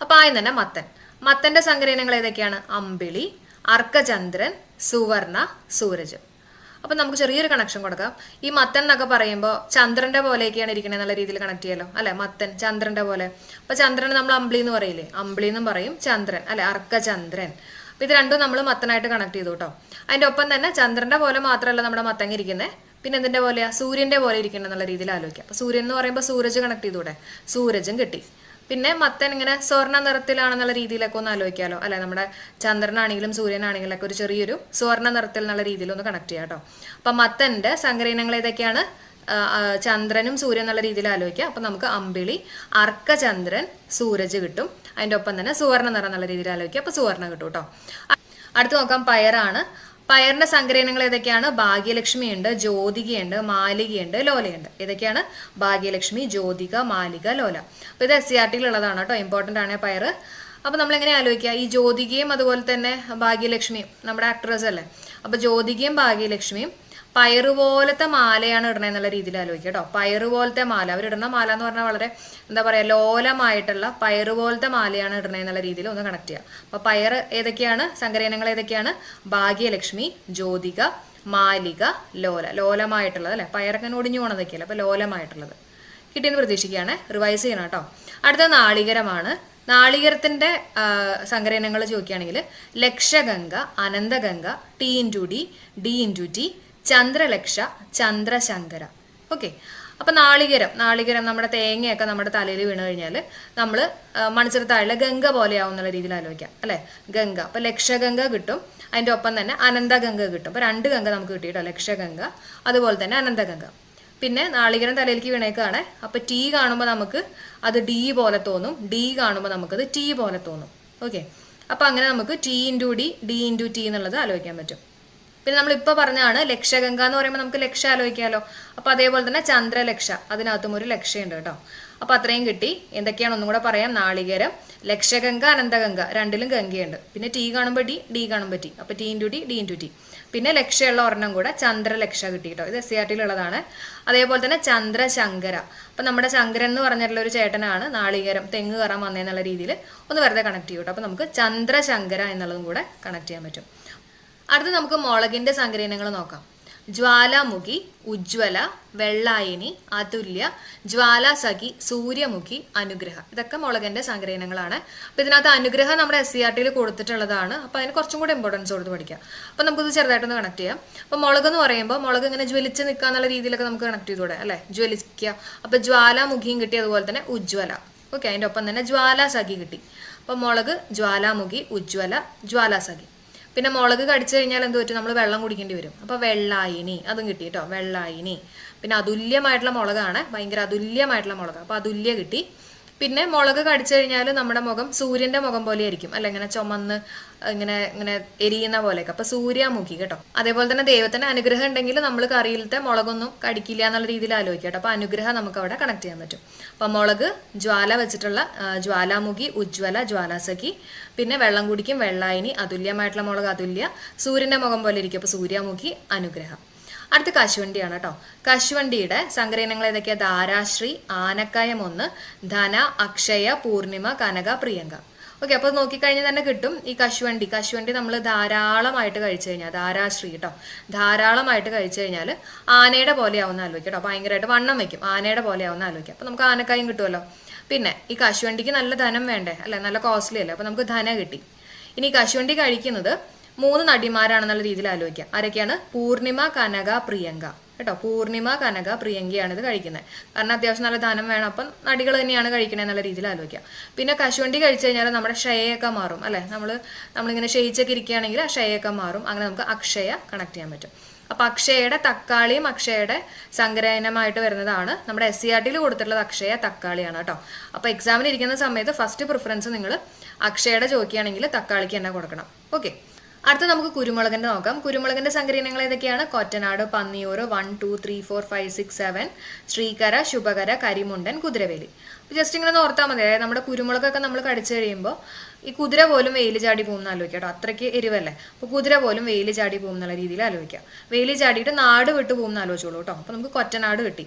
അപ്പൊ ആദ്യം തന്നെ മത്തൻ. മത്തന്റെ സങ്കരയിനങ്ങൾ ഏതൊക്കെയാണ്? അമ്പിളി അർക്കചന്ദ്രൻ സുവർണ സൂരജ്. അപ്പൊ നമുക്ക് ചെറിയൊരു കണക്ഷൻ കൊടുക്കാം. ഈ മത്തൻ എന്നൊക്കെ പറയുമ്പോൾ ചന്ദ്രന്റെ പോലെയൊക്കെയാണ് ഇരിക്കണേ എന്നുള്ള രീതിയിൽ കണക്ട് ചെയ്യാലോ അല്ലെ? മത്തൻ ചന്ദ്രന്റെ പോലെ. അപ്പൊ ചന്ദ്രൻ നമ്മൾ അമ്പിളി എന്ന് പറയില്ലേ? അമ്പിളി എന്നും പറയും ചന്ദ്രൻ അല്ലെ? അർക്കചന്ദ്രൻ. അപ്പൊ ഇത് രണ്ടും നമ്മൾ മത്തനായിട്ട് കണക്ട് ചെയ്തു കേട്ടോ അതിന്റെ ഒപ്പം തന്നെ ചന്ദ്രന്റെ പോലെ മാത്രമല്ല നമ്മുടെ മത്തങ്ങ ഇരിക്കുന്നത് പിന്നെ എന്തിന്റെ പോലെയാ? സൂര്യന്റെ പോലെ ഇരിക്കണം എന്നുള്ള രീതിയിൽ ആലോചിക്കാം. അപ്പൊ സൂര്യൻ എന്ന് പറയുമ്പോൾ സൂരജ് കണക്ട് ചെയ്തൂടെ? സൂരജും കിട്ടി. പിന്നെ മത്തൻ ഇങ്ങനെ സ്വർണ നിറത്തിലാണെന്നുള്ള രീതിയിലൊക്കെ ഒന്ന് ആലോചിക്കാമല്ലോ അല്ലെ നമ്മുടെ ചന്ദ്രനാണെങ്കിലും സൂര്യനാണെങ്കിലും ഒക്കെ ഒരു ചെറിയൊരു സ്വർണ നിറത്തിൽ എന്നുള്ള രീതിയിൽ ഒന്ന് കണക്ട് ചെയ്യാം കേട്ടോ അപ്പൊ മത്തന്റെ സങ്കരയിനങ്ങൾ ഏതൊക്കെയാണ്? ചന്ദ്രനും സൂര്യൻ എന്നുള്ള രീതിയിൽ ആലോചിക്കാം. അപ്പൊ നമുക്ക് അമ്പിളി അർക്കചന്ദ്രൻ സൂരജ് കിട്ടും. അതിന്റെ ഒപ്പം തന്നെ സുവർണ നിറം എന്നുള്ള രീതിയിൽ ആലോചിക്കാം. അപ്പൊ സുവർണ കിട്ടും കേട്ടോ അടുത്ത് നോക്കാം പയറാണ്. പയറിന്റെ സങ്കരയിനങ്ങൾ ഏതൊക്കെയാണ്? ഭാഗ്യലക്ഷ്മിയുണ്ട് ജ്യോതികയുണ്ട് മാലികയുണ്ട് ലോലയുണ്ട് ഏതൊക്കെയാണ്? ഭാഗ്യലക്ഷ്മി ജ്യോതിക മാലിക ലോല. അപ്പൊ ഇത് എസ് സി ആർ ടിയിലുള്ളതാണ് കേട്ടോ ഇമ്പോർട്ടന്റ് ആണ് പയർ അപ്പൊ നമ്മൾ എങ്ങനെ ആലോചിക്കുക? ഈ ജ്യോതികയും അതുപോലെ തന്നെ ഭാഗ്യലക്ഷ്മിയും നമ്മുടെ ആക്ട്രസ് അല്ലേ? അപ്പൊ ജ്യോതികയും ഭാഗ്യലക്ഷ്മിയും പയറ് പോലത്തെ മാലയാണ് ഇടണേ എന്നുള്ള രീതിയിൽ ആലോചിക്കുക കേട്ടോ. പയറ് പോലത്തെ മാല അവരിടുന്ന മാല എന്ന് പറഞ്ഞാൽ വളരെ എന്താ പറയാ ലോലമായിട്ടുള്ള പയറ് പോലത്തെ മാലയാണ് ഇടണേ എന്നുള്ള രീതിയിൽ ഒന്ന് കണക്ട് ചെയ്യാം അപ്പൊ പയർ ഏതൊക്കെയാണ്? സങ്കരയിനങ്ങൾ ഏതൊക്കെയാണ്? ഭാഗ്യലക്ഷ്മി ജ്യോതിക മാലിക ലോല. ലോലമായിട്ടുള്ളത് അല്ലെ? പയറൊക്കെ ഒടിഞ്ഞു പോണതൊക്കെയല്ലേ? അപ്പൊ ലോലമായിട്ടുള്ളത്. കിട്ടിയെന്ന് പ്രതീക്ഷിക്കുകയാണ്. റിവൈസ് ചെയ്യണം കേട്ടോ. അടുത്ത നാളികരമാണ്. നാളികരത്തിന്റെ സങ്കരയിനങ്ങൾ ചോദിക്കുകയാണെങ്കിൽ Lakshaganga Anandaganga T into D D into T Chandralaksha Chandrasankara. Okay. അപ്പൊ നാളികരം നാളികരം നമ്മുടെ തേങ്ങയൊക്കെ നമ്മുടെ തലയിൽ വീണു കഴിഞ്ഞാൽ നമ്മൾ മണിച്ചിറത്താഴിലെ ഗംഗ പോലെയാവും എന്നുള്ള രീതിയിൽ ആലോചിക്കാം അല്ലെ? ഗംഗ. അപ്പൊ ലക്ഷഗംഗ കിട്ടും. അതിന്റെ ഒപ്പം തന്നെ അനന്തഗംഗ കിട്ടും. അപ്പൊ രണ്ട് ഗംഗ നമുക്ക് കിട്ടിയിട്ടോ? ലക്ഷഗംഗ. അതുപോലെ തന്നെ അനന്തഗംഗ. പിന്നെ നാളികരം തലയിലേക്ക് വീണേക്കാണ്. അപ്പൊ ടി കാണുമ്പോൾ നമുക്ക് അത് ഡി പോലെ തോന്നും. ഡി കാണുമ്പോൾ നമുക്കത് ടി പോലെ തോന്നും. ഓക്കെ. അപ്പൊ അങ്ങനെ നമുക്ക് T into D D into T എന്നുള്ളത് ആലോചിക്കാൻ പറ്റും. പിന്നെ നമ്മൾ ഇപ്പൊ പറഞ്ഞാണ് ലക്ഷഗംഗ എന്ന് പറയുമ്പോൾ നമുക്ക് ലക്ഷ ആലോചിക്കാമല്ലോ അപ്പൊ അതേപോലെ തന്നെ ചന്ദ്രലക്ഷ അതിനകത്തും ഒരു ലക്ഷയുണ്ട് കേട്ടോ. അപ്പൊ അത്രയും കിട്ടി. എന്തൊക്കെയാണ് ഒന്നും കൂടെ പറയാം. നാളികേരം ലക്ഷഗംഗ അനന്തഗംഗ രണ്ടിലും ഗംഗയുണ്ട്. പിന്നെ ടി കാണുമ്പോൾ ഡി ഡി കാണുമ്പോൾ ടി. അപ്പൊ T into T D into T. പിന്നെ ലക്ഷയുള്ള ഒരെണ്ണം കൂടെ ചന്ദ്രലക്ഷ കിട്ടി കേട്ടോ. ഇത് എസ് സി ആർ ടിയിലുള്ളതാണ് അതേപോലെ തന്നെ ചന്ദ്രശങ്കര. അപ്പൊ നമ്മുടെ ശങ്കരൻ എന്ന് പറഞ്ഞിട്ടുള്ള ഒരു ചേട്ടനാണ് നാളികേരം തെങ്ങ് കയറാൻ വന്നേന്നുള്ള രീതിയിൽ ഒന്ന് വെറുതെ കണക്ട് ചെയ്യും കേട്ടോ. അപ്പൊ നമുക്ക് ചന്ദ്രശങ്കര എന്നുള്ളതും കൂടെ കണക്ട് ചെയ്യാൻ പറ്റും. അടുത്ത് നമുക്ക് മുളകിന്റെ സങ്കരീനങ്ങൾ നോക്കാം. ജ്വാലാമുഖി ഉജ്വല വെള്ളായനി അതുല്യ ജ്വാലാസഖി സൂര്യമുഖി അനുഗ്രഹ. ഇതൊക്കെ മുളകിന്റെ സംഗ്രഹങ്ങളാണ് അപ്പൊ ഇതിനകത്ത് അനുഗ്രഹം നമ്മുടെ എസ് സി ആർ ടിയിൽ കൊടുത്തിട്ടുള്ളതാണ്. അപ്പൊ അതിന് കുറച്ചും കൂടെ ഇമ്പോർട്ടൻസ് കൊടുത്ത് പഠിക്കാം. അപ്പൊ നമുക്കിത് ചെറുതായിട്ടൊന്ന് കണക്ട് ചെയ്യാം. അപ്പൊ മുളക് എന്ന് പറയുമ്പോൾ മുളക് ഇങ്ങനെ ജ്വലിച്ച് നിൽക്കുക എന്നുള്ള രീതിയിലൊക്കെ നമുക്ക് കണക്ട് ചെയ്തൂടെ അല്ലെ? ജ്വലിക്കുക. അപ്പൊ ജ്വാലാമുഖിയും കിട്ടി അതുപോലെ തന്നെ ഉജ്വല ഓക്കെ അതിന്റെ ഒപ്പം തന്നെ ജ്വാലാസഖി കിട്ടി. അപ്പൊ മുളക് ജ്വാലാമുഖി ഉജ്വല ജ്വാലാസഖി. പിന്നെ മുളക് കടിച്ചു കഴിഞ്ഞാൽ എന്ത് പറ്റും? നമ്മൾ വെള്ളം കുടിക്കേണ്ടി വരും. അപ്പൊ വെള്ളായിനി അതും കിട്ടി കേട്ടോ. വെള്ളായിനി പിന്നെ അതുല്യമായിട്ടുള്ള മുളകാണ്. ഭയങ്കര അതുല്യമായിട്ടുള്ള മുളക്. അപ്പൊ അതുല്യ കിട്ടി. പിന്നെ മുളക് കടിച്ചു കഴിഞ്ഞാൽ നമ്മുടെ മുഖം സൂര്യന്റെ മുഖം പോലെ ആയിരിക്കും അല്ല ഇങ്ങനെ ചുമന്ന് ഇങ്ങനെ ഇങ്ങനെ എരിയുന്ന പോലെയൊക്കെ. അപ്പൊ സൂര്യാമുഖി കേട്ടോ. അതേപോലെ തന്നെ ദൈവത്തിന്റെ അനുഗ്രഹം ഉണ്ടെങ്കിൽ നമ്മൾ കറിയിലത്തെ മുളകൊന്നും കടിക്കില്ല എന്നുള്ള രീതിയിൽ ആലോചിക്കാം കേട്ടോ. അപ്പൊ അനുഗ്രഹം നമുക്ക് അവിടെ കണക്ട് ചെയ്യാൻ പറ്റും. അപ്പൊ മുളക് ജ്വാല വെച്ചിട്ടുള്ള ജ്വാലാമുഖി ഉജ്ജ്വല ജ്വാലാസഖി പിന്നെ വെള്ളം കുടിക്കും വെള്ളായിനി അതുല്യമായിട്ടുള്ള മുളക് അതുല്യ സൂര്യന്റെ മുഖം പോലെ ഇരിക്കും. അപ്പൊ സൂര്യാമുഖി അനുഗ്രഹം. അടുത്ത കശുവണ്ടിയാണ് കേട്ടോ. കശുവണ്ടിയുടെ സങ്കരയിനങ്ങൾ ഏതൊക്കെയാ? ധാരാശ്രീ ആനക്കയം ഒന്ന് ധന അക്ഷയ പൂർണിമ കനക പ്രിയങ്ക. ഓക്കെ അപ്പൊ നോക്കിക്കഴിഞ്ഞാൽ തന്നെ കിട്ടും ഈ കശുവണ്ടി. കശുവണ്ടി നമ്മൾ ധാരാളമായിട്ട് കഴിച്ചു കഴിഞ്ഞാൽ ധാരാശ്രീ കേട്ടോ. ധാരാളമായിട്ട് കഴിച്ചു കഴിഞ്ഞാൽ ആനയുടെ പോലെയാവുന്ന ആലോചിക്കാം കേട്ടോ. ഭയങ്കരമായിട്ട് വണ്ണം വെക്കും ആനയുടെ പോലെയാവുന്ന ആലോചിക്കാം. അപ്പൊ നമുക്ക് ആനക്കായും കിട്ടുമല്ലോ. പിന്നെ ഈ കശുവണ്ടിക്ക് നല്ല ധനം വേണ്ടേ? അല്ലെ? നല്ല കോസ്റ്റ്ലി അല്ലേ? അപ്പൊ നമുക്ക് ധന കിട്ടി. ഇനി കശുവണ്ടി കഴിക്കുന്നത് മൂന്ന് നടിമാരാണെന്നുള്ള രീതിയിൽ ആലോചിക്കുക ആരൊക്കെയാണ്? പൂർണിമ കനക പ്രിയങ്ക. കേട്ടോ? പൂർണിമ കനക പ്രിയങ്കയാണ് ഇത് കഴിക്കുന്നത്. കാരണം അത്യാവശ്യം നല്ല ധനം വേണം. അപ്പം നടികൾ തന്നെയാണ് കഴിക്കണേ എന്നുള്ള രീതിയിൽ ആലോചിക്കുക പിന്നെ കശുവണ്ടി കഴിച്ചു കഴിഞ്ഞാൽ നമ്മുടെ ക്ഷയൊക്കെ മാറും അല്ലെ? നമ്മൾ നമ്മളിങ്ങനെ ക്ഷയിച്ചൊക്കെ ഇരിക്കുകയാണെങ്കിൽ ആ ക്ഷയൊക്കെ മാറും. അങ്ങനെ നമുക്ക് അക്ഷയ കണക്ട് ചെയ്യാൻ പറ്റും. അപ്പൊ അക്ഷയയുടെ തക്കാളിയും അക്ഷയയുടെ സങ്കരയനമായിട്ട് വരുന്നതാണ് നമ്മുടെ എസ് സി ആർ ടിയിൽ കൊടുത്തിട്ടുള്ളത് അക്ഷയ തക്കാളിയാണ് കേട്ടോ. അപ്പൊ എക്സാമിന് ഇരിക്കുന്ന സമയത്ത് ഫസ്റ്റ് പ്രിഫറൻസ് നിങ്ങൾ അക്ഷയയുടെ ചോദിക്കുകയാണെങ്കിൽ തക്കാളിക്ക് തന്നെ കൊടുക്കണം. ഓക്കെ അടുത്ത നമുക്ക് കുരുമുളകിന്റെ നോക്കാം. കുരുമുളകിന്റെ സങ്കരീനങ്ങൾ ഏതൊക്കെയാണ്? Kottanad Panniyur one two three four five six seven Sreekara Subhakara Karimundan Kuthiravally. Just ഇങ്ങനെ ഓർത്താൽ മതി. അതായത് നമ്മുടെ കുരുമുളകൊക്കെ നമ്മൾ കടിച്ചു കഴിയുമ്പോൾ ഈ കുതിര പോലും വെയിൽ ചാടി പോകുന്ന ആലോചിക്കാം കേട്ടോ. അത്രയ്ക്ക് എരിവല്ലേ? അപ്പോൾ കുതിര പോലും വെയിൽ ചാടി പോകും രീതിയിൽ ആലോചിക്കാം. വെയിൽ ചാടിയിട്ട് നാട് വിട്ട് പോകുന്ന ആലോചിച്ചോളൂ കേട്ടോ. അപ്പോൾ നമുക്ക് കൊറ്റനാട് കിട്ടി.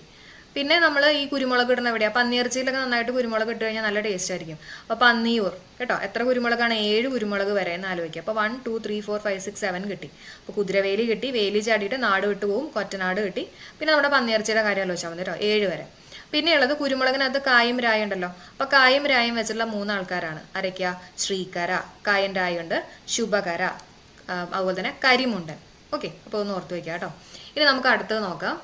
പിന്നെ നമ്മൾ ഈ കുരുമുളക് ഇടുന്ന എവിടെയാണ് പന്നിയിറച്ചിയിലൊക്കെ നന്നായിട്ട് കുരുമുളക് ഇട്ട് കഴിഞ്ഞാൽ നല്ല ടേസ്റ്റ് ആയിരിക്കും. അപ്പോൾ പന്നിയൂർ കേട്ടോ? എത്ര കുരുമുളകാണ്? ഏഴ് കുരുമുളക് വരെ എന്ന് ആലോചിക്കുക അപ്പോൾ one two three four five six seven കിട്ടി. അപ്പോൾ കുതിരവേലി കിട്ടി. വേലി ചാടിയിട്ട് നാട് വിട്ടു പോവും. കൊറ്റനാട് കിട്ടി. പിന്നെ നമ്മുടെ പന്നിയിറച്ചിയുടെ കാര്യം ആലോചിച്ചാൽ മതി കേട്ടോ. ഏഴ് വരെ. പിന്നെയുള്ളത് കുരുമുളകിനകത്ത് കായും രായ ഉണ്ടല്ലോ. അപ്പൊ കായും രായും വെച്ചിട്ടുള്ള മൂന്ന് ആൾക്കാരാണ് ആരൊക്കെയാ? ശ്രീകര കായൻ രായുണ്ട് ശുഭകര അതുപോലെ തന്നെ കരിമുണ്ടൻ. ഓക്കെ. അപ്പോൾ ഒന്ന് ഓർത്ത് വയ്ക്കാം കേട്ടോ. ഇനി നമുക്ക് അടുത്തത് നോക്കാം.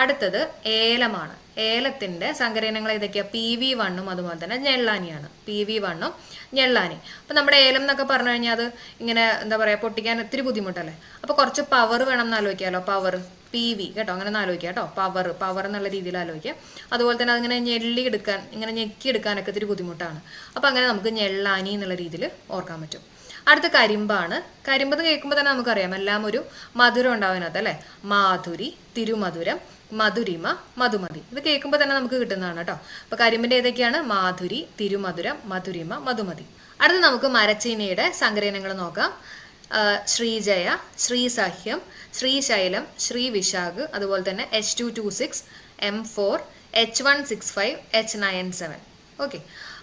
അടുത്തത് ഏലമാണ്. ഏലത്തിന്റെ സങ്കരയിനങ്ങൾ ഏതൊക്കെയാ? പി വി വണ്ണും അതുപോലെ തന്നെ ഞെള്ളാനിയാണ്. പി വി വണ്ണും ഞെള്ളാനി അപ്പൊ നമ്മുടെ ഏലം എന്നൊക്കെ പറഞ്ഞു കഴിഞ്ഞാൽ അത് ഇങ്ങനെ എന്താ പറയാ പൊട്ടിക്കാൻ ഒത്തിരി ബുദ്ധിമുട്ടല്ലേ? അപ്പൊ കുറച്ച് പവർ വേണം എന്ന് ആലോചിക്കാമല്ലോ പവർ പി വി കേട്ടോ അങ്ങനെ ഒന്ന് കേട്ടോ. പവർ പവർ എന്നുള്ള രീതിയിൽ ആലോചിക്കുക അതുപോലെ തന്നെ അതിങ്ങനെ ഞെള്ളി എടുക്കാൻ ഇങ്ങനെ ഞെക്കി എടുക്കാനൊക്കെ ഒത്തിരി ബുദ്ധിമുട്ടാണ്. അപ്പൊ അങ്ങനെ നമുക്ക് ഞെള്ളാനി എന്നുള്ള രീതിയിൽ ഓർക്കാൻ പറ്റും. അടുത്ത കരിമ്പാണ്. കരിമ്പ് എന്ന് കേൾക്കുമ്പോൾ തന്നെ നമുക്കറിയാം എല്ലാം ഒരു മധുരം ഉണ്ടാവുന്നത് അല്ലേ? മാധുരി തിരുമധുരം മധുരിമ മധുമതി. ഇത് കേൾക്കുമ്പോൾ തന്നെ നമുക്ക് കിട്ടുന്നതാണ് കേട്ടോ. അപ്പൊ കരിമ്പിന്റെ ഏതൊക്കെയാണ്? മാധുരി തിരുമധുരം മധുരിമ മധുമതി. അടുത്ത് നമുക്ക് മരച്ചീനിയുടെ സങ്കരയിനങ്ങൾ നോക്കാം. ശ്രീജയ ശ്രീസഹ്യം ശ്രീശൈലം ശ്രീ വിശാഖ് അതുപോലെ തന്നെ H two two six M four H one six five H nine seven okay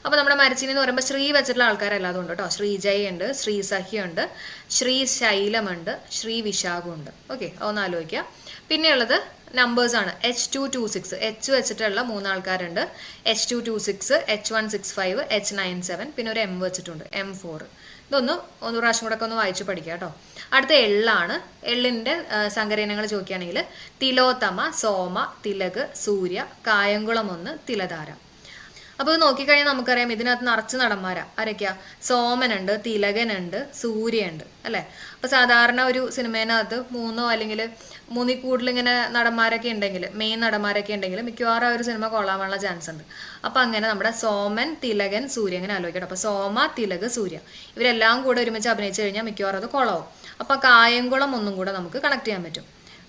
അപ്പോൾ നമ്മുടെ മരച്ചീനി എന്ന് പറയുമ്പോൾ ശ്രീ വെച്ചിട്ടുള്ള ആൾക്കാരല്ലാതെ ഉണ്ട് കേട്ടോ. ശ്രീജയ ഉണ്ട് ശ്രീസഹ്യ ഉണ്ട് ശ്രീശൈലമുണ്ട് ശ്രീ വിശാഖും ഉണ്ട് ഓക്കെ അതൊന്ന് ആലോചിക്കുക പിന്നെയുള്ളത് നമ്പേഴ്സ് ആണ്. H two two six H വെച്ചിട്ടുള്ള മൂന്നാൾക്കാരുണ്ട്. H two two six H one six five H nine seven പിന്നെ ഒരു എം വെച്ചിട്ടുണ്ട്. എം ഫോർ ഇതൊന്ന് ഒന്ന് പ്രാവശ്യം കൂടെ ഒക്കെ ഒന്ന് വായിച്ചു പഠിക്കുക കേട്ടോ. അടുത്ത എള്ളാണ് എള്ളിന്റെ സങ്കരയിനങ്ങൾ ചോദിക്കുകയാണെങ്കിൽ തിലോത്തമ സോമ തിലക് സൂര്യ കായംകുളം ഒന്ന് തിലധാര. അപ്പൊ ഇത് നോക്കിക്കഴിഞ്ഞാൽ നമുക്കറിയാം ഇതിനകത്ത് നിറച്ച് നടന്മാരാ. ആരൊക്കെയാ? സോമനുണ്ട് തിലകനുണ്ട് സൂര്യയുണ്ട് അല്ലേ? അപ്പോൾ സാധാരണ ഒരു സിനിമേനകത്ത് മൂന്നോ അല്ലെങ്കിൽ മൂന്നിൽ കൂടുതൽ ഇങ്ങനെ നടന്മാരൊക്കെ ഉണ്ടെങ്കിൽ മെയിൻ നടന്മാരൊക്കെ ഉണ്ടെങ്കിൽ മിക്കവാറും ആ ഒരു സിനിമ കൊള്ളാനുള്ള ചാൻസ് ഉണ്ട്. അപ്പൊ അങ്ങനെ നമ്മുടെ സോമൻ തിലകൻ സൂര്യ അങ്ങനെ ആലോചിക്കണം അപ്പോൾ സോമ തിലക് സൂര്യ ഇവരെല്ലാം കൂടെ ഒരുമിച്ച് അഭിനയിച്ചു കഴിഞ്ഞാൽ മിക്കവാറും അത് കൊളാവും അപ്പോൾ കായംകുളം ഒന്നും കൂടെ നമുക്ക് കണക്ട് ചെയ്യാൻ പറ്റും.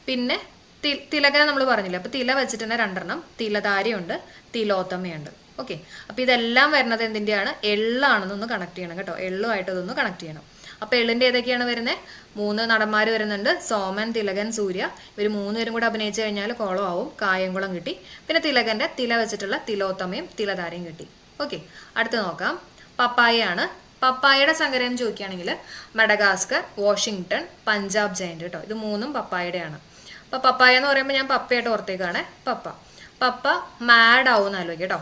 പിന്നെ തിലകനെ നമ്മൾ പറഞ്ഞില്ല? അപ്പോൾ തില വെച്ചിട്ട് തന്നെ രണ്ടെണ്ണം. തിലധാരയുണ്ട് തിലോത്തമയുണ്ട്. ഓക്കെ അപ്പൊ ഇതെല്ലാം വരുന്നത് എന്തിന്റെയാണ്? എള്ളാണെന്നൊന്ന് കണക്ട് ചെയ്യണം കേട്ടോ. എള്ളുമായിട്ട് ഇതൊന്ന് കണക്ട് ചെയ്യണം. അപ്പൊ എള്ളിന്റെ ഏതൊക്കെയാണ് വരുന്നത് മൂന്ന് നടന്മാർ വരുന്നുണ്ട്. സോമൻ തിലകൻ സൂര്യ. ഇവർ മൂന്ന് പേരും കൂടെ അഭിനയിച്ചു കഴിഞ്ഞാൽ കോളം ആവും. കായംകുളം കിട്ടി. പിന്നെ തിലകന്റെ തില വെച്ചിട്ടുള്ള തിലോത്തമയും തിലധാരയും കിട്ടി. ഓക്കെ അടുത്ത് നോക്കാം. പപ്പായയാണ്. പപ്പായയുടെ സങ്കരം ചോദിക്കുകയാണെങ്കിൽ മഡഗാസ്കർ വാഷിങ്ടൺ പഞ്ചാബ് ജയന്റ് കേട്ടോ. ഇത് മൂന്നും പപ്പായയുടെയാണ്. അപ്പൊ പപ്പായ എന്ന് പറയുമ്പോൾ ഞാൻ പപ്പയായിട്ട് ഓർത്തേക്കാണ്. പപ്പ. പപ്പ മാഡ് ആവും എന്ന് ആലോചിക്കുക കേട്ടോ.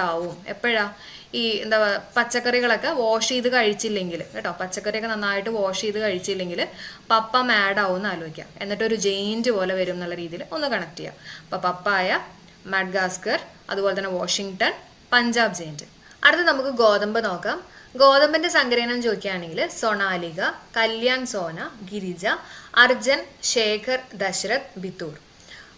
ആവും എപ്പോഴാ? ഈ എന്താ പച്ചക്കറികളൊക്കെ വാഷ് ചെയ്ത് കഴിച്ചില്ലെങ്കിൽ കേട്ടോ. പച്ചക്കറിയൊക്കെ നന്നായിട്ട് വാഷ് ചെയ്ത് കഴിച്ചില്ലെങ്കിൽ പപ്പ മാഡ് ആവും എന്ന് ആലോചിക്കാം എന്നിട്ട് ഒരു ജെയിന്റ് പോലെ വരും എന്നുള്ള രീതിയിൽ ഒന്ന് കണക്ട് ചെയ്യാം. അപ്പൊ പപ്പായ മഡ്ഗാസ്കർ അതുപോലെ തന്നെ വാഷിങ്ടൺ പഞ്ചാബ് ജെയിന്റ് അടുത്ത് നമുക്ക് ഗോതമ്പ് നോക്കാം. ഗോതമ്പിന്റെ സംഗ്രഹണം ചോദിക്കുകയാണെങ്കിൽ സൊണാലിക കല്യാൺ സോന ഗിരിജ അർജൻ ശേഖർ ദശരഥ് ബിത്തൂർ.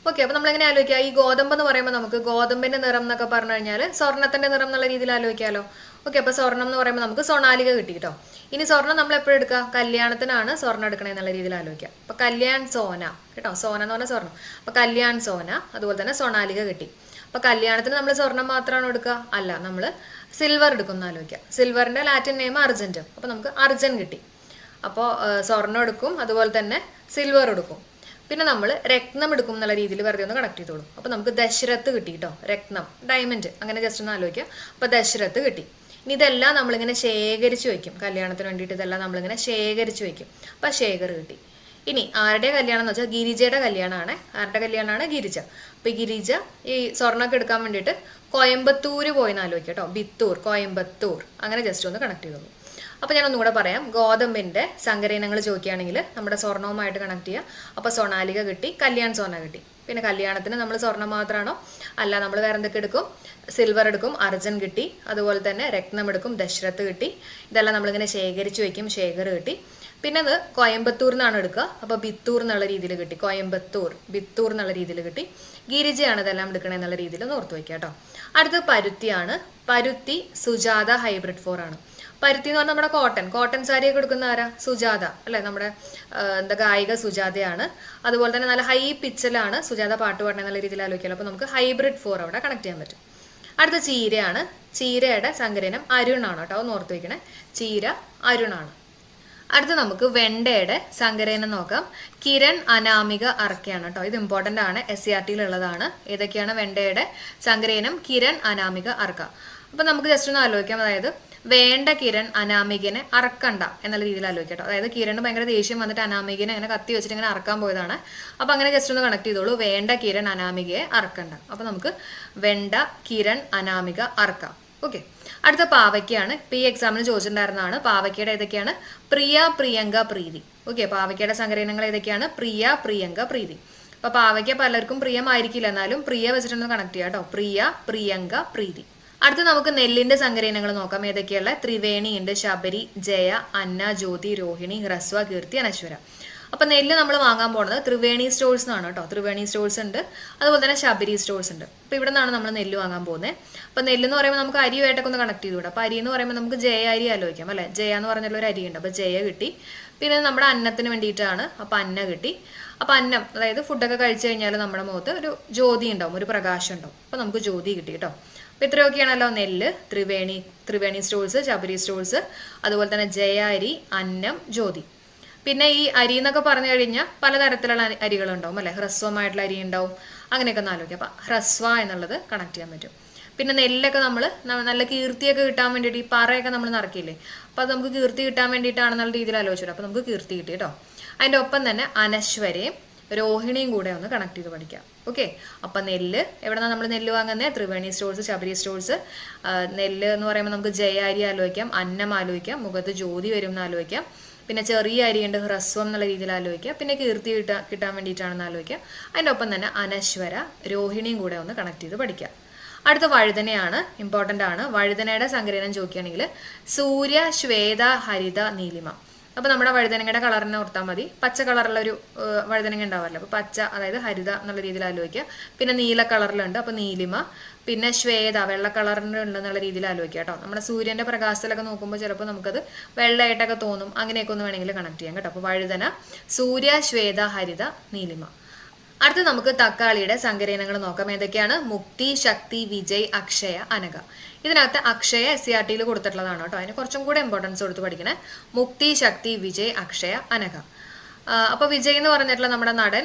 ഓക്കെ അപ്പൊ നമ്മൾ എങ്ങനെ ഈ ഗോതമ്പ് എന്ന് പറയുമ്പോൾ നമുക്ക് ഗോതമ്പിന്റെ നിറം എന്നൊക്കെ പറഞ്ഞു കഴിഞ്ഞാൽ സ്വർണത്തിന്റെ നിറം എന്നുള്ള രീതിയിൽ ആലോചിക്കാമല്ലോ ഓക്കെ അപ്പൊ സ്വർണം എന്ന് പറയുമ്പോൾ നമുക്ക് സൊണാലിക കിട്ടി കേട്ടോ ഇനി സ്വർണം നമ്മൾ എപ്പോഴും എടുക്കുക? കല്യാണത്തിനാണ് സ്വർണം എടുക്കണേ എന്നുള്ള രീതിയിൽ ആലോചിക്കാം അപ്പൊ കല്യാൺ സോന കേട്ടോ? സോന എന്ന് പറഞ്ഞാൽ സ്വർണം അപ്പൊ കല്യാൺ സോന അതുപോലെ തന്നെ സൊണാലിക കിട്ടി. അപ്പൊ കല്യാണത്തിന് നമ്മൾ സ്വർണം മാത്രമാണ് എടുക്കുക? അല്ല നമ്മൾ സിൽവർ എടുക്കും എന്ന് ആലോചിക്കുക. ലാറ്റിൻ നെയിം അർജന്റ് അപ്പൊ നമുക്ക് അർജൻ കിട്ടി. അപ്പോൾ സ്വർണം എടുക്കും അതുപോലെ തന്നെ സിൽവർ എടുക്കും. പിന്നെ നമ്മൾ രത്നം എടുക്കും എന്നുള്ള രീതിയിൽ വെറുതെ ഒന്ന് കണക്ട് ചെയ്തോളൂ. അപ്പോൾ നമുക്ക് ദശരഥ് കിട്ടി കേട്ടോ രത്നം ഡയമണ്ട് അങ്ങനെ ജസ്റ്റ് ഒന്ന് ആലോചിക്കുക അപ്പോൾ ദശരഥ് കിട്ടി. ഇനി ഇതെല്ലാം നമ്മളിങ്ങനെ ശേഖരിച്ച് വയ്ക്കും കല്യാണത്തിന് വേണ്ടിയിട്ട് ഇതെല്ലാം നമ്മളിങ്ങനെ ശേഖരിച്ച് വയ്ക്കും അപ്പോൾ ശേഖർ കിട്ടി. ഇനി ആരുടെ കല്യാണം എന്ന് വെച്ചാൽ ഗിരിജയുടെ കല്യാണമാണ് ആരുടെ കല്യാണമാണ് ഗിരിജ. അപ്പോൾ ഗിരിജ ഈ സ്വർണമൊക്കെ എടുക്കാൻ വേണ്ടിയിട്ട് കോയമ്പത്തൂർ പോയെന്ന് ആലോചിക്കാം കേട്ടോ ബിത്തൂർ കോയമ്പത്തൂർ. അങ്ങനെ ജസ്റ്റ് ഒന്ന് കണക്ട് ചെയ്തോളൂ. അപ്പൊ ഞാൻ ഒന്നുകൂടെ പറയാം. ഗോതമ്പിന്റെ സങ്കരയിനങ്ങൾ ചോദിക്കുകയാണെങ്കിൽ നമ്മുടെ സ്വർണവുമായിട്ട് കണക്ട് ചെയ്യുക അപ്പോൾ സൊണാലിക കിട്ടി കല്യാൺ സോന കിട്ടി. പിന്നെ കല്യാണത്തിന് നമ്മൾ സ്വർണം മാത്രമാണോ അല്ല നമ്മൾ വേറെ എന്തൊക്കെ എടുക്കും? സിൽവർ എടുക്കും അർജൻ കിട്ടി. അതുപോലെ തന്നെ രക്തം എടുക്കും ദശരഥ് കിട്ടി. ഇതെല്ലാം നമ്മളിങ്ങനെ ശേഖരിച്ചു വെക്കും ശേഖർ കിട്ടി. പിന്നെ അത് കോയമ്പത്തൂർ നിന്നാണ് എടുക്കുക. അപ്പോൾ ബിത്തൂർ എന്നുള്ള രീതിയിൽ കിട്ടി. കോയമ്പത്തൂർ ബിത്തൂർ എന്നുള്ള രീതിയിൽ കിട്ടി. ഗിരിജയാണ് ഇതെല്ലാം എടുക്കണേ എന്നുള്ള രീതിയിൽ ഓർത്ത് വയ്ക്കാം കേട്ടോ. അടുത്ത് പരുത്തിയാണ്. പരുത്തി സുജാത ഹൈബ്രിഡ് ഫോർ ആണ്. പരുത്തി എന്ന് പറഞ്ഞാൽ നമ്മുടെ കോട്ടൺ. കോട്ടൺ സാരി ഒക്കെ എടുക്കുന്ന ആരാ? സുജാത. അല്ലെ? നമ്മുടെ എന്താ ഗായിക സുജാതയാണ്. അതുപോലെ തന്നെ നല്ല ഹൈ പിച്ചിലാണ് സുജാത പാട്ട് പാടണ എന്നുള്ള രീതിയിൽ ആലോചിക്കാമല്ലോ അപ്പൊ നമുക്ക് ഹൈബ്രിഡ് ഫോർ അവിടെ കണക്ട് ചെയ്യാൻ പറ്റും. അടുത്ത ചീരയാണ്. ചീരയുടെ സങ്കരനം അരുണാണ് കേട്ടോ. ഒന്ന് ഓർത്ത് വയ്ക്കണേ ചീര അരുണാണ്. അടുത്ത നമുക്ക് വെണ്ടയുടെ സങ്കരേനം നോക്കാം. കിരൺ അനാമിക അറക്കയാണ് കേട്ടോ. ഇത് ഇമ്പോർട്ടന്റ് ആണ്. എസ് സി ആർ ടിയിൽ ഉള്ളതാണ്. ഏതൊക്കെയാണ് വെണ്ടയുടെ സങ്കരേനം കിരൺ അനാമിക അർക്ക അപ്പൊ നമുക്ക് ജസ്റ്റ് ഒന്ന് ആലോചിക്കാം. അതായത് വേണ്ട കിരൺ അനാമികനെ അറക്കണ്ട എന്നുള്ള രീതിയിൽ ആലോചിക്കട്ടോ അതായത് കിരണ് ഭയങ്കര ദേഷ്യം വന്നിട്ട് അനാമികനെ അങ്ങനെ കത്തി വെച്ചിട്ട് ഇങ്ങനെ അറക്കാൻ പോയതാണ്. അപ്പൊ അങ്ങനെ ജസ്റ്റ് ഒന്ന് കണക്ട് ചെയ്തോളൂ. വേണ്ട കിരൺ അനാമികയെ അറക്കണ്ട. അപ്പൊ നമുക്ക് വെണ്ട കിരൺ അനാമിക അറക്കാം. ഓക്കെ അടുത്ത പാവയ്ക്കാണ് ഇപ്പൊ ഈ എക്സാമിന് ചോദിച്ചിട്ടുണ്ടായിരുന്നതാണ്. പാവയ്ക്കയുടെ ഏതൊക്കെയാണ്? പ്രിയ പ്രിയങ്ക പ്രീതി. ഓക്കെ പാവയ്ക്കയുടെ സംഗ്രഹങ്ങൾ ഏതൊക്കെയാണ്? പ്രിയ പ്രിയങ്ക പ്രീതി. അപ്പൊ പാവയ്ക്ക പലർക്കും പ്രിയമായിരിക്കില്ല. എന്നാലും പ്രിയ വെച്ചിട്ടൊന്ന് കണക്ട് ചെയ്യാം കേട്ടോ. പ്രിയ പ്രിയങ്ക പ്രീതി. അടുത്ത നമുക്ക് നെല്ലിന്റെ സങ്കരയിനങ്ങൾ നോക്കാം. ഏതൊക്കെയുള്ള? ത്രിവേണി ഉണ്ട് ശബരി ജയ അന്ന ജ്യോതി രോഹിണി ഹ്രസ്വ കീർത്തി അനശ്വര. അപ്പൊ നെല്ല് നമ്മൾ വാങ്ങാൻ പോകുന്നത് ത്രിവേണി സ്റ്റോഴ്സ് എന്നാണ് കേട്ടോ. ത്രിവേണി സ്റ്റോഴ്സ് ഉണ്ട്. അതുപോലെ തന്നെ ശബരി സ്റ്റോഴ്സ് ഉണ്ട്. അപ്പൊ ഇവിടെ നിന്നാണ് നമ്മൾ നെല്ല് വാങ്ങാൻ പോകുന്നത്. അപ്പൊ നെല്ല് എന്ന് പറയുമ്പോൾ നമുക്ക് അരിയുമായിട്ടൊക്കെ ഒന്ന് കണക്ട് ചെയ്തുകൂടാ. അപ്പൊ അരി എന്ന് പറയുമ്പോൾ നമുക്ക് ജയ അരി ആലോചിക്കാം അല്ലെ? ജയ എന്ന് പറഞ്ഞുള്ള ഒരു അരി ഉണ്ട് അപ്പൊ ജയ കിട്ടി. പിന്നെ നമ്മുടെ അന്നത്തിന് വേണ്ടിയിട്ടാണ് അപ്പൊ അന്ന കിട്ടി. അപ്പൊ അന്നം അതായത് ഫുഡൊക്കെ കഴിച്ചു കഴിഞ്ഞാൽ നമ്മുടെ മുഖത്ത് ഒരു ജ്യോതി ഉണ്ടാവും ഒരു പ്രകാശം ഉണ്ടാവും. അപ്പൊ നമുക്ക് ജ്യോതി കിട്ടി കേട്ടോ. അപ്പൊ ഇത്രയൊക്കെയാണല്ലോ നെല്ല് ത്രിവേണി ത്രിവേണി സ്റ്റോൾസ് ശബരി സ്റ്റോൾസ് അതുപോലെ തന്നെ ജയ അരി അന്നം ജ്യോതി. പിന്നെ ഈ അരി എന്നൊക്കെ പറഞ്ഞു കഴിഞ്ഞാൽ പലതരത്തിലുള്ള അരി- അരികളുണ്ടാവും അല്ലെ? ഹ്രസ്വമായിട്ടുള്ള അരി ഉണ്ടാവും. അങ്ങനെയൊക്കെ ഒന്ന് ആലോചിക്കാം. അപ്പൊ ഹ്രസ്വ എന്നുള്ളത് കണക്ട് ചെയ്യാൻ പറ്റും. പിന്നെ നെല്ലൊക്കെ നമ്മൾ നല്ല കീർത്തിയൊക്കെ കിട്ടാൻ വേണ്ടിയിട്ട് ഈ പാറയൊക്കെ നമ്മൾ നിറക്കില്ലേ അപ്പൊ അത് നമുക്ക് കീർത്തി കിട്ടാൻ വേണ്ടിയിട്ടാണെന്നുള്ള രീതിയിൽ ആലോചിച്ചു അപ്പൊ നമുക്ക് കീർത്തി കിട്ടി കേട്ടോ. അതിന്റെ ഒപ്പം തന്നെ അനശ്വരയും രോഹിണിയും കൂടെ ഒന്ന് കണക്ട് ചെയ്ത് പഠിക്കാം. ഓക്കെ അപ്പം നെല്ല് എവിടെന്നാ നമ്മൾ നെല്ല് വാങ്ങുന്നത് ത്രിവേണി സ്റ്റോഴ്സ് ശബരി സ്റ്റോഴ്സ് നെല്ല് എന്ന് പറയുമ്പോൾ നമുക്ക് ജയാരി ആലോചിക്കാം അന്നം ആലോചിക്കാം മുഖത്ത് ജ്യോതി വരും എന്ന് ആലോചിക്കാം. പിന്നെ ചെറിയ അരിയുണ്ട് ഹ്രസ്വം എന്നുള്ള രീതിയിൽ ആലോചിക്കുക പിന്നെ കീർത്തി കിട്ടാൻ കിട്ടാൻ വേണ്ടിയിട്ടാണെന്ന് ആലോചിക്കുക അതിന്റെ ഒപ്പം തന്നെ അനശ്വര രോഹിണിയും കൂടെ ഒന്ന് കണക്ട് ചെയ്ത് പഠിക്കുക അടുത്ത വഴുതനയാണ് ഇമ്പോർട്ടന്റ് ആണ്. വഴുതനയുടെ സംഗ്രഹം ചോദിക്കുകയാണെങ്കിൽ സൂര്യ ശ്വേത ഹരിത നീലിമ. അപ്പൊ നമ്മുടെ വഴുതനങ്ങയുടെ കളറിനെ ഓർത്താൽ മതി. പച്ച കളറുള്ള ഒരു വഴുതനങ്ങ ഉണ്ടാവാറില്ല. അപ്പൊ പച്ച അതായത് ഹരിത എന്നുള്ള രീതിയിൽ ആലോചിക്കുക. പിന്നെ നീല കളറിലുണ്ട് അപ്പോൾ നീലിമ. പിന്നെ ശ്വേത വെള്ള കളറിന്റെ ഉണ്ടെന്നുള്ള രീതിയിൽ ആലോചിക്കുക കേട്ടോ. നമ്മുടെ സൂര്യന്റെ പ്രകാശത്തിലൊക്കെ നോക്കുമ്പോൾ ചിലപ്പോൾ നമുക്കത് വെള്ളയായിട്ടൊക്കെ തോന്നും. അങ്ങനെയൊക്കെ ഒന്ന് വേണമെങ്കിൽ കണക്ട് ചെയ്യാം കേട്ടോ. അപ്പൊ വഴുതന സൂര്യ ശ്വേത ഹരിത നീലിമ. അടുത്ത് നമുക്ക് തക്കാളിയുടെ സങ്കരയിനങ്ങൾ നോക്കാം. ഏതൊക്കെയാണ്? മുക്തി ശക്തി വിജയ് അക്ഷയ അനഘ. ഇതിനകത്ത് അക്ഷയ എസ് സി ആർ ടിയിൽ കൊടുത്തിട്ടുള്ളതാണ് കേട്ടോ. അതിന് കുറച്ചും കൂടെ ഇമ്പോർട്ടൻസ് കൊടുത്ത് പഠിക്കണേ. മുക്തി ശക്തി വിജയ് അക്ഷയ അനഘ. അപ്പോൾ അപ്പൊ വിജയ് എന്ന് പറഞ്ഞിട്ടുള്ള നമ്മുടെ നടൻ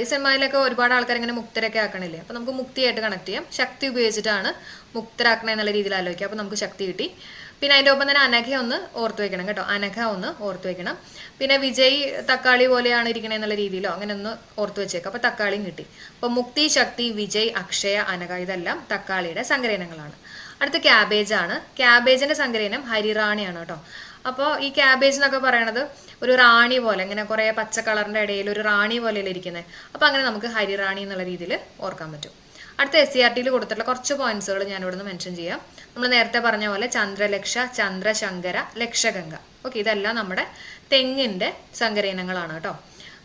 ഈ സിനിമയിലൊക്കെ ഒരുപാട് ആൾക്കാർ ഇങ്ങനെ മുക്തരൊക്കെ ആക്കണില്ലേ? അപ്പൊ നമുക്ക് മുക്തിയായിട്ട് കണക്ട് ചെയ്യാം. ശക്തി ഉപയോഗിച്ചിട്ടാണ് മുക്തരാക്കണ എന്നുള്ള രീതിയിൽ ആലോചിക്കുക അപ്പൊ നമുക്ക് ശക്തി കിട്ടി. പിന്നെ അതിന്റെ ഒപ്പം തന്നെ അനഘ ഒന്ന് ഓർത്ത് വെക്കണം കേട്ടോ. അനഘ ഒന്ന് ഓർത്ത് വെക്കണം. പിന്നെ വിജയ് തക്കാളി പോലെയാണ് ഇരിക്കണേ എന്നുള്ള രീതിയിലോ അങ്ങനെ ഒന്ന് ഓർത്ത് വെച്ചേക്കാം. അപ്പൊ തക്കാളിയും കിട്ടി. അപ്പൊ മുക്തി ശക്തി വിജയ് അക്ഷയ അനഘ ഇതെല്ലാം തക്കാളിയുടെ സങ്കരയിനങ്ങളാണ്. അടുത്ത ക്യാബേജ് ആണ് ക്യാബേജിന്റെ സങ്കരയിനം ഹരിറാണിയാണ് കേട്ടോ. അപ്പോൾ ഈ ക്യാബേജ് എന്നൊക്കെ പറയണത് ഒരു റാണി പോലെ ഇങ്ങനെ കുറെ പച്ച കളറിന്റെ ഇടയിൽ ഒരു റാണി പോലെയല്ലേ ഇരിക്കുന്നത് അപ്പൊ അങ്ങനെ നമുക്ക് ഹരിറാണി എന്നുള്ള രീതിയിൽ ഓർക്കാൻ പറ്റും. അടുത്ത എസ് സി ആർ ടിയിൽ കൊടുത്തിട്ടുള്ള കുറച്ച് പോയിന്റ്സുകൾ ഞാൻ ഇവിടെ നിന്ന് മെൻഷൻ ചെയ്യാം. നമ്മൾ നേരത്തെ പറഞ്ഞ പോലെ ചന്ദ്രലക്ഷ ചന്ദ്രശങ്കര ലക്ഷഗംഗ. ഓക്കെ ഇതെല്ലാം നമ്മുടെ തെങ്ങിന്റെ സങ്കരയിനങ്ങളാണ് കേട്ടോ.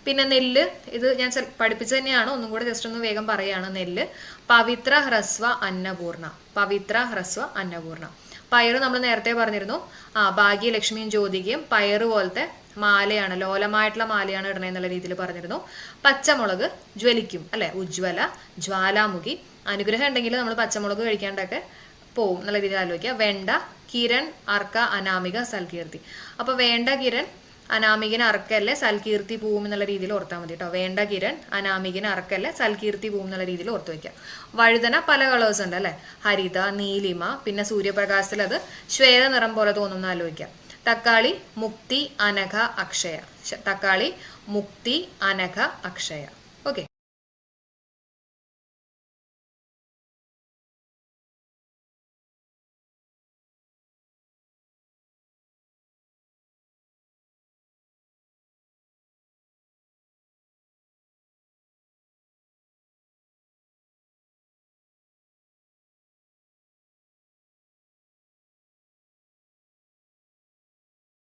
പിന്നെ നെല്ല് ഇത് ഞാൻ പഠിപ്പിച്ചു തന്നെയാണ്. ഒന്നും കൂടെ ജസ്റ്റ് ഒന്ന് വേഗം പറയുകയാണ് നെല്ല്. പവിത്ര ഹ്രസ്വ അന്നപൂർണ. പവിത്ര ഹ്രസ്വ അന്നപൂർണ. പയറ് നമ്മൾ നേരത്തെ പറഞ്ഞിരുന്നു. ആ ഭാഗ്യലക്ഷ്മിയും ജ്യോതികയും പയറ് പോലത്തെ മാലയാണ് ലോലമായിട്ടുള്ള മാലയാണ് ഇടണേ എന്നുള്ള രീതിയിൽ പറഞ്ഞിരുന്നു. പച്ചമുളക് ജ്വലിക്കും അല്ലെ? ഉജ്വല ജ്വാലാമുഖി. അനുഗ്രഹം ഉണ്ടെങ്കിൽ നമ്മൾ പച്ചമുളക് കഴിക്കാണ്ടൊക്കെ പോവും എന്നുള്ള രീതിയിൽ ആലോചിക്കുക. വേണ്ട കിരൺ അർക്ക അനാമിക സൽകീർത്തി. അപ്പൊ വേണ്ട കിരൺ അനാമികന് അറക്കല്ലേ സൽകീർത്തി പൂവും എന്നുള്ള രീതിയിൽ ഓർത്താൽ മതി കേട്ടോ. വേണ്ട കിരൺ അനാമികന് അറക്കല്ലേ സൽകീർത്തി പൂവും എന്നുള്ള രീതിയിൽ ഓർത്ത് വെക്കാം. വഴുതന പല കളേഴ്സ് ഉണ്ട് അല്ലെ? ഹരിത നീലിമ പിന്നെ സൂര്യപ്രകാശത്തിൽ അത് ശ്വേത നിറം പോലെ തോന്നുന്ന ആലോചിക്കാം. തക്കാളി മുക്തി അനഘ അക്ഷയ. തക്കാളി മുക്തി അനഘ അക്ഷയ.